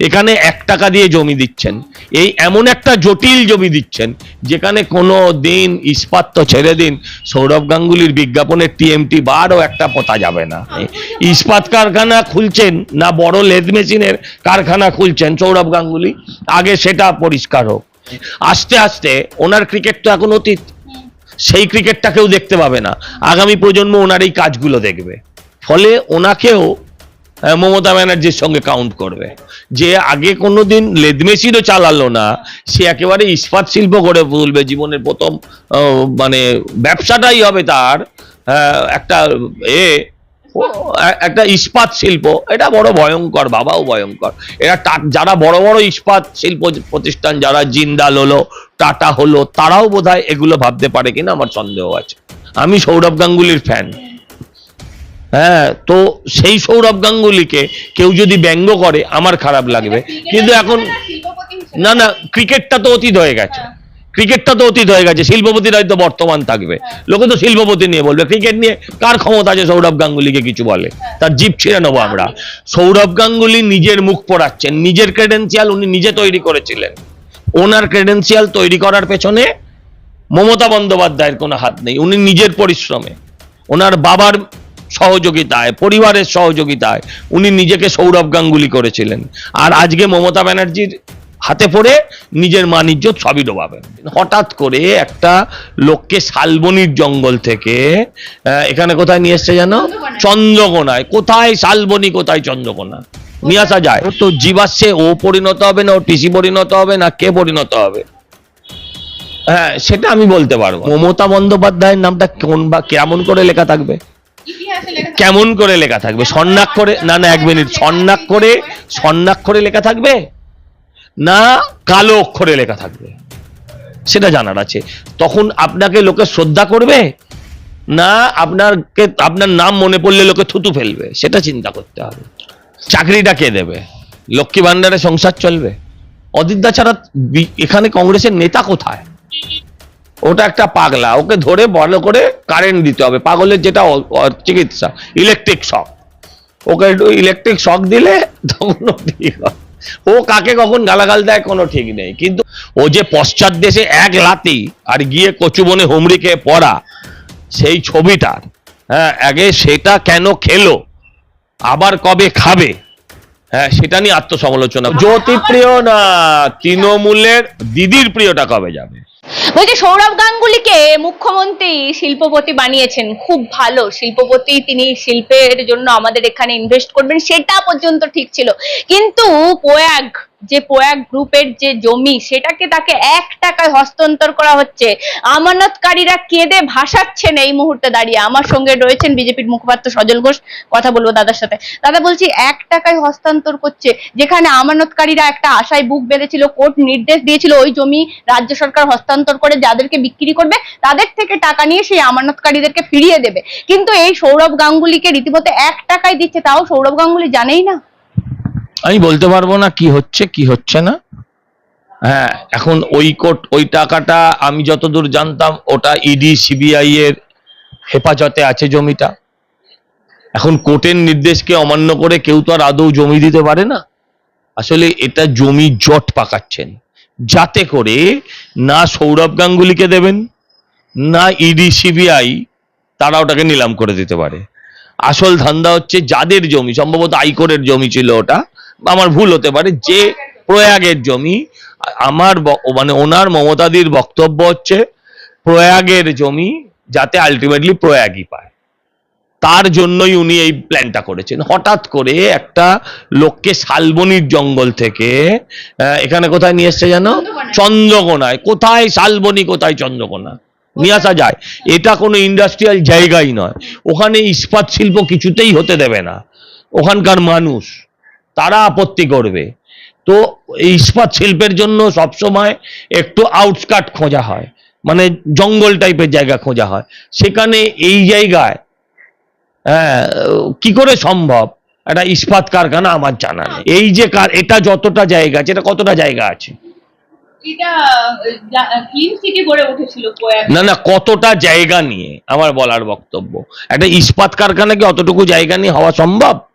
এখানে এক টাকা দিয়ে জমি দিচ্ছেন। এই এমন একটা জটিল জমি দিচ্ছেন, যেখানে কোনো দিন ইস্পাত তো ছেড়ে দিন, সৌরভ গাঙ্গুলির বিজ্ঞাপনের টিএমটি বারও একটা পোতা যাবে না। ইস্পাত কারখানা খুলছেন না বড় লেদ মেশিনের কারখানা খুলছেন সৌরভ গাঙ্গুলি? আগে সেটা পরিষ্কার হোক। আস্তে আস্তে ওনার ক্রিকেট তো এখন অতীত। সেই ক্রিকেটটা কেউ দেখতে পাবে না। আগামী প্রজন্ম ওনার এই কাজগুলো দেখবে। ফলে ওনাকেও মমতা ব্যানার্জির সঙ্গে কাউন্ট করবে। যে আগে কোনোদিন মেশিনও চালালো না, সে একেবারে ইস্পাত শিল্প গড়ে তুলবে জীবনের প্রথম মানে ব্যবসাটাই হবে তার একটা এ একটা ইস্পাত শিল্প। এটা বড় ভয়ঙ্কর, বাবাও ভয়ঙ্কর। এরা যারা বড় বড় ইস্পাত শিল্প প্রতিষ্ঠান, যারা জিন্দাল হলো টাটা, হলো, তারাও বোধহয় এগুলো ভাবতে পারে কিনা আমার সন্দেহ আছে। আমি সৌরভ গাঙ্গুলির ফ্যান হ্যাঁ তো সেই সৌরভ গাঙ্গুলিকে কেউ যদি ব্যঙ্গ করে আমার খারাপ লাগবে। কিন্তু এখন না না ক্রিকেটটা তো অতীত হয়ে গেছে। ক্রিকেটটা তো অতীত হয়ে গেছে শিল্পপতির হয়তো বর্তমান থাকবে। লোকে তো শিল্পপতি নিয়ে বলবে ক্রিকেট নিয়ে কার ক্ষমতা আছে সৌরভ গাঙ্গুলিকে কিছু বলে? তার জিপ ছিঁড়ে নেব আমরা। সৌরভ গাঙ্গুলি নিজের মুখ পড়াচ্ছেন নিজের ক্রেডেন্সিয়াল উনি নিজে তৈরি করেছিলেন। ওনার ক্রেডেন্সিয়াল তৈরি করার পেছনে মমতা বন্দ্যোপাধ্যায়ের কোনো হাত নেই উনি নিজের পরিশ্রমে। ওনার বাবার সহযোগিতায় পরিবারের সহযোগিতায় উনি নিজেকে সৌরভ গাঙ্গুলি করেছিলেন। আর আজকে মমতা ব্যানার্জির হাতে পড়ে নিজের মানিজ্য সবই ডোবাবেন। হঠাৎ করে একটা লোককে শালবনির জঙ্গল থেকে এখানে কোথায় নিয়ে এসছে যেন চন্দ্রকোনায়। কোথায় শালবনি কোথায় চন্দ্রকোনা? নিয়ে আসা যায়। ও তো জীবাশ্মে ও পরিণত হবে না ও টিসি পরিণত হবে না কে পরিণত হবে? হ্যাঁ সেটা আমি বলতে পারব মমতা বন্দ্যোপাধ্যায়ের নামটা কোন বা কেমন করে লেখা থাকবে? কেমন করে লেখা থাকবে? সন্ন্যাক করে না না এক মিনিট। সন্ন্যাক করে সন্ন্যাক করে লেখা থাকবে? না কালো অক্ষরে লেখা থাকবে? সেটা জানার আছে। তখন আপনাকে লোকে শ্রদ্ধা করবে? না আপনাকে আপনার নাম মনে পড়লে লোকে থুতু ফেলবে। সেটা চিন্তা করতে হবে। চাকরিটা কে দেবে? লক্ষ্মী ভান্ডারে সংসার চলবে? অদিতদা ছাড়া এখানে কংগ্রেসের নেতা কোথায়? ওটা একটা পাগলা, ওকে ধরে বড় করে কারেন্ট দিতে হবে, পাগলের যেটা চিকিৎসা electric shock okay electric shock দিলে তখন ঠিক। ও কাকে কখন গালাগাল দেয় কোনো ঠিক নেই, কিন্তু ও যে পশ্চাৎ দেশে এক লাতি আর গিয়ে কচুবনে হুমড়ি খেয়ে পড়া, সেই ছবিটার হ্যাঁ আগে সেটা কেন খেলো, আবার কবে খাবে হ্যাঁ সেটা নিয়ে আত্মসমালোচনা। জ্যোতিপ্রিয় না, তৃণমূলের দিদির প্রিয়টা কবে যাবে? বলছি, সৌরভ গাঙ্গুলিকে মুখ্যমন্ত্রী শিল্পপতি বানিয়েছেন। খুব ভালো। শিল্পপতি তিনি শিল্পের জন্য আমাদের এখানে ইনভেস্ট করবেন, সেটা পর্যন্ত ঠিক ছিল। কিন্তু প্রয়াগ যে প্রয়াগ গ্রুপের যে জমি, সেটাকে তাকে এক টাকায় হস্তান্তর করা হচ্ছে। আমানতকারীরা কেঁদে ভাসাচ্ছেন এই মুহূর্তে দাঁড়িয়ে। আমার সঙ্গে রয়েছেন বিজেপির মুখপাত্র সজল ঘোষ। কথা বলব দাদার সাথে। দাদা বলছি, এক টাকায় হস্তান্তর করছে। যেখানে আমানতকারীরা একটা আশায় বুক বেঁধেছিল, কোর্ট নির্দেশ দিয়েছিল, ওই জমি রাজ্য সরকার হস্তান্তর করে যাদেরকে বিক্রি করবে, তাদের থেকে টাকা নিয়ে সেই আমানতকারীদেরকে ফিরিয়ে দেবে। কিন্তু এই সৌরভ গাঙ্গুলিকে রীতিমতো এক টাকায় দিচ্ছে, তাও সৌরভ গাঙ্গুলি জানেই না। আমি বলতে পারব না কি হচ্ছে কি হচ্ছে না। হ্যাঁ এখন ওই কোট ওই টাকাটা আমি যতদূর জানতাম, ওটা ইডি সিবিআই এর হেফাজতে আছে জমিটা। এখন কোর্টের নির্দেশকে অমান্য করে কেউ তো আর আদৌ জমি দিতে পারে না। আসলে এটা জমি জট পাকাচ্ছেন। যাতে করে না সৌরভ গাঙ্গুলিকে দেবেন, না ইডি সিবিআই তারা ওটাকে নিলাম করে দিতে পারে। আসল ধান্দা হচ্ছে যাদের জমি, সম্ভবত আইকোরের জমি ছিল ওটা আমার ভুল হতে পারে যে প্রয়াগের জমি আমার মানে ওনার মমতাদির বক্তব্য হচ্ছে প্রয়াগের জমি যাতে আলটিমেটলি প্রয়াগই পায়। তার জন্যই উনি এই প্ল্যানটা করেছেন। হঠাৎ করে একটা লোককে শালবনির জঙ্গল থেকে এখানে কোথায় নিয়ে এসছে যেন চন্দ্রকোনায়। চন্দ্রকোনায়। কোথায় শালবনি কোথায় চন্দ্রকোনা? নিয়ে আসা যায়। এটা কোনো ইন্ডাস্ট্রিয়াল জায়গাই নয়। ওখানে ইস্পাত শিল্প কিছুতেই হতে দেবে না। ওখানকার মানুষ। তারা আপত্তি করবে। তো ইস্পাত শিল্পের জন্য সবসময় একটু আউটস্কাট খোঁজা হয় মানে জঙ্গল টাইপের জায়গা খোঁজা হয়। সেখানে এই জায়গায় হ্যাঁ কি করে সম্ভব? একটা ইস্পাত কারখানা আমার জানা নেই। এই যে কার এটা যতটা জায়গা আছে এটা কতটা জায়গা আছে? না না কতটা জায়গা নিয়ে আমার বলার বক্তব্য। একটা ইস্পাত কারখানা কি অতটুকু জায়গা নিয়ে হওয়া সম্ভব তাহলে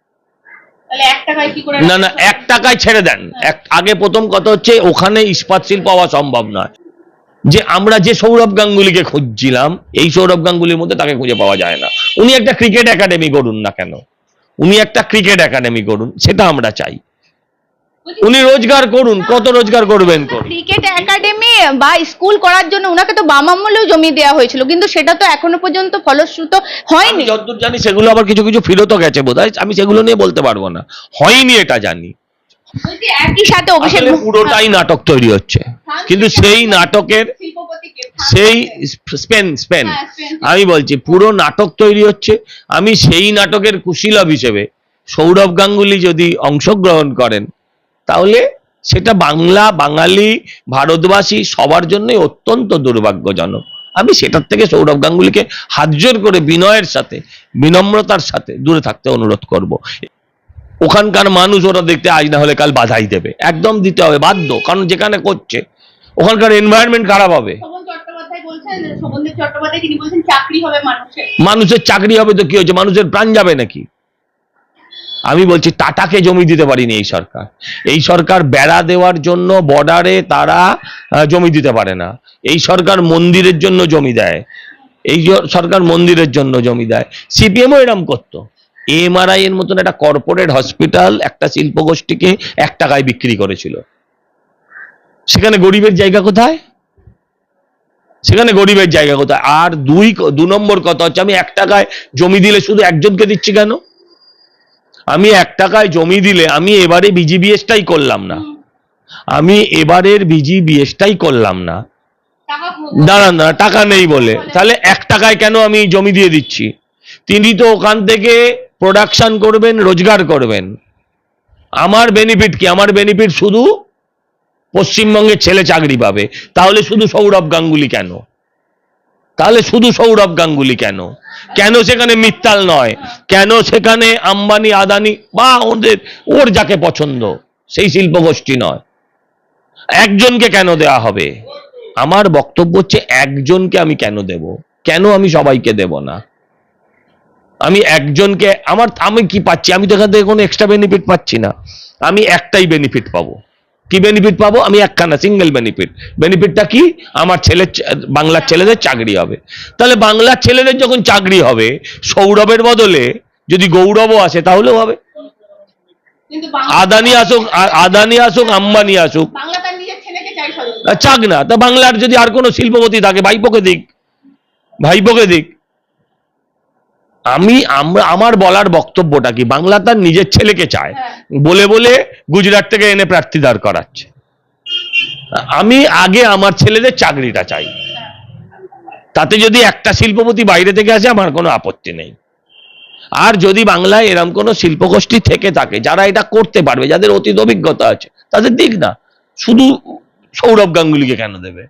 এক টাকায় কি করে না না এক টাকায় ছেড়ে দেন। আগে প্রথম কথা হচ্ছে ওখানে ইস্পাত শিল্প হওয়া সম্ভব নয়। যে আমরা যে সৌরভ গাঙ্গুলিকে খুঁজছিলাম এই সৌরভ গাঙ্গুলির মধ্যে তাকে খুঁজে পাওয়া যায় না। উনি একটা ক্রিকেট একাডেমি করুন না কেন? উনি একটা ক্রিকেট একাডেমি করুন সেটা আমরা চাই। উনি রোজগার করুন কত রোজগার করবেন ক্রিকেট একাডেমি বা স্কুল করার জন্য ওনাকে তো বাম আমলেও জমি দেওয়া হয়েছিল কিন্তু সেটা তো এখনও পর্যন্ত ফলশ্রুত হয়নি। যতদূর জানি সেগুলো আবার কিছু কিছু ফিরতও গেছে বোধহয় আমি সেগুলো নিয়ে বলতে পারব না। হয়নি এটা জানি। একই সাথে অভিষেক পুরোটাই নাটক তৈরি হচ্ছে। কিন্তু সেই নাটকের সেই স্পেন স্পেন। হ্যাঁ, স্পেন। আমি বলছি পুরো নাটক তৈরি হচ্ছে। আমি সেই নাটকের কুশীলব হিসেবে সৌরভ গাঙ্গুলি যদি অংশগ্রহণ করেন তাহলে সেটা বাংলা বাঙালি ভারতবাসী সবার জন্যই অত্যন্ত দুর্ভাগ্যজনক। আমি সেটার থেকে সৌরভ গাঙ্গুলিকে হাতজোর করে বিনয়ের সাথে বিনম্রতার সাথে দূরে থাকতে অনুরোধ করব। ওখানকার মানুষ ওরা দেখতে আজ না হলে কাল বাধাই দেবে। একদম দিতে হবে বাধ্য কারণ যেখানে করছে ওখানকার এনভায়রনমেন্ট খারাপ হবে। মানুষের। মানুষের চাকরি হবে তো কি হচ্ছে মানুষের প্রাণ যাবে নাকি? আমি বলছি, টাটাকে জমি দিতে পারিনি এই সরকার। এই সরকার বেড়া দেওয়ার জন্য বর্ডারে তারা জমি দিতে পারে না। এই সরকার মন্দিরের জন্য জমি দেয়। এই সরকার মন্দিরের জন্য জমি দেয়। সিপিএমও এরম করতো। এমআরআই এর মতন একটা কর্পোরেট হসপিটাল একটা শিল্প গোষ্ঠীকে এক টাকায় বিক্রি করেছিল। সেখানে গরিবের জায়গা কোথায়? সেখানে গরিবের জায়গা কোথায়? আর দুই দু নম্বর কথা হচ্ছে, আমি এক টাকায় জমি দিলে শুধু একজনকে দিচ্ছি কেন? আমি এক টাকায় জমি দিলে আমি এবারে বিজিবিএসটাই করলাম না। আমি এবারের বিজিবিএসটাই করলাম না। দাঁড়ান না টাকা নেই বলে। তাহলে এক টাকায় কেন আমি জমি দিয়ে দিচ্ছি? তিনি তো ওখান থেকে প্রোডাকশন করবেন রোজগার করবেন। আমার বেনিফিট কি? আমার বেনিফিট শুধু পশ্চিমবঙ্গের ছেলে চাকরি পাবে। তাহলে শুধু সৌরভ গাঙ্গুলি কেন? তাহলে শুধু সৌরভ গাঙ্গুলি কেন? কেন সেখানে মিত্তাল নয়? কেন সেখানে আম্বানি, আদানি, বা ওদের, ওর যাকে পছন্দ, সেই শিল্প গোষ্ঠী নয়? একজনকে কেন দেয়া হবে? আমার বক্তব্য হচ্ছে একজনকে আমি কেন দেব? কেন আমি সবাইকে দেব না? আমি একজনকে, আমার, আমি কি পাচ্ছি? আমি তো এখান থেকে কোনো এক্সট্রা বেনিফিট পাচ্ছি না। আমি একটাই বেনিফিট পাবো। কি বেনিফিট পাবো? আমি একখানা সিঙ্গেল বেনিফিট বেনিফিটটা কি? আমার ছেলে বাংলার ছেলেদের চাকরি হবে। তাহলে বাংলার ছেলেদের যখন চাকরি হবে সৌরভের বদলে যদি গৌরবও আসে তাহলেও হবে। আদানি আসুক আদানি আসুক আম্বানি আসুক। চাক না। তা বাংলার যদি আর কোনো শিল্পপতি থাকে ভাইপোকে দিক। ভাইপোকে দিক। আমি আমরা আমার বলার বক্তব্যটা কি? বাংলা তার নিজের ছেলেকে চায়। হ্যাঁ। বলে বলে গুজরাট থেকে এনে প্রার্থী দাঁড় করাচ্ছে। আমি আগে আমার ছেলেদের চাকরিটা চাই। তাতে যদি একটা শিল্পপতি বাইরে থেকে আসে আমার কোনো আপত্তি নেই। আর যদি বাংলায় এরম কোনো শিল্পগোষ্ঠী থেকে থাকে যারা এটা করতে পারবে যাদের অতীত অভিজ্ঞতা আছে তাদের দিক না। শুধু সৌরভ গাঙ্গুলিকে কেন দেবে?